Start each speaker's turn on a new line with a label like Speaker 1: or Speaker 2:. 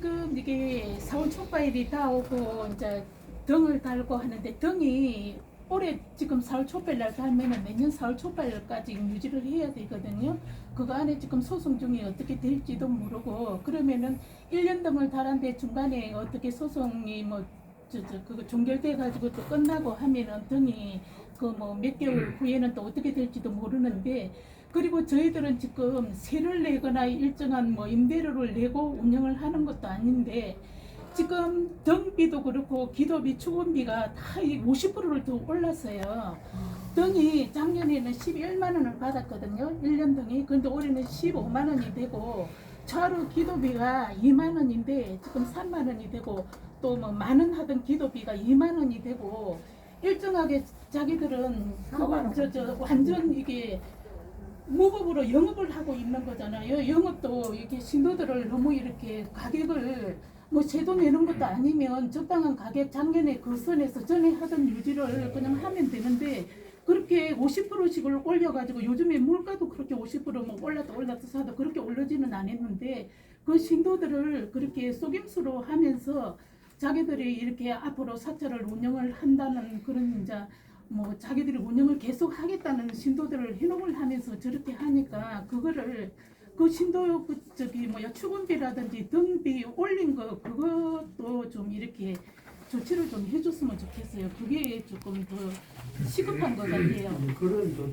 Speaker 1: 지금 이게 사원 촉발이 다 오고 이제 등을 달고 하는데 등이 올해 지금 4월 초발날 달면은 내년 4월 초발까지 유지를 해야 되거든요. 그거 안에 지금 소송 중에 어떻게 될지도 모르고 그러면은 1년 등을 달았는데 중간에 어떻게 소송이 뭐 저, 저, 그거 종결돼 가지고 또 끝나고 하면은 등이 그 뭐 몇 개월 후에는 또 어떻게 될지도 모르는데 그리고 저희들은 지금 세를 내거나 일정한 뭐 임대료를 내고 운영을 하는 것도 아닌데 지금 등비도 그렇고 기도비 축원비가 다 50%를 더 올랐어요. 등이 작년에는 11만 원을 받았거든요. 1년 등이. 근데 올해는 15만 원이 되고 차로 기도비가 2만 원인데 지금 3만 원이 되고 또 뭐 만원 하던 기도비가 2만 원이 되고 일정하게 자기들은 그거 저, 저 완전 이게 무급으로 영업을 하고 있는 거잖아요. 영업도 이렇게 신도들을 너무 이렇게 가격을 뭐 제도 내는 것도 아니면 적당한 가격 작년에 그 선에서 전에 하던 유지를 그냥 하면 되는데 그렇게 50%씩을 올려가지고 요즘에 물가도 그렇게 50%뭐 올랐다 올랐다 사도 그렇게 올르지는 않았는데 그 신도들을 그렇게 속임수로 하면서 자기들이 이렇게 앞으로 사찰을 운영을 한다는 그런 이제 뭐 자기들이 운영을 계속 하겠다는 신도들을 희롱을 하면서 저렇게 하니까 그거를 그 신도 그 저기 뭐야 축원비라든지 등비 올린 거 그것도 좀 이렇게 조치를 좀 해줬으면 좋겠어요. 그게 조금 더 시급한 것 같아요.
Speaker 2: 그런 또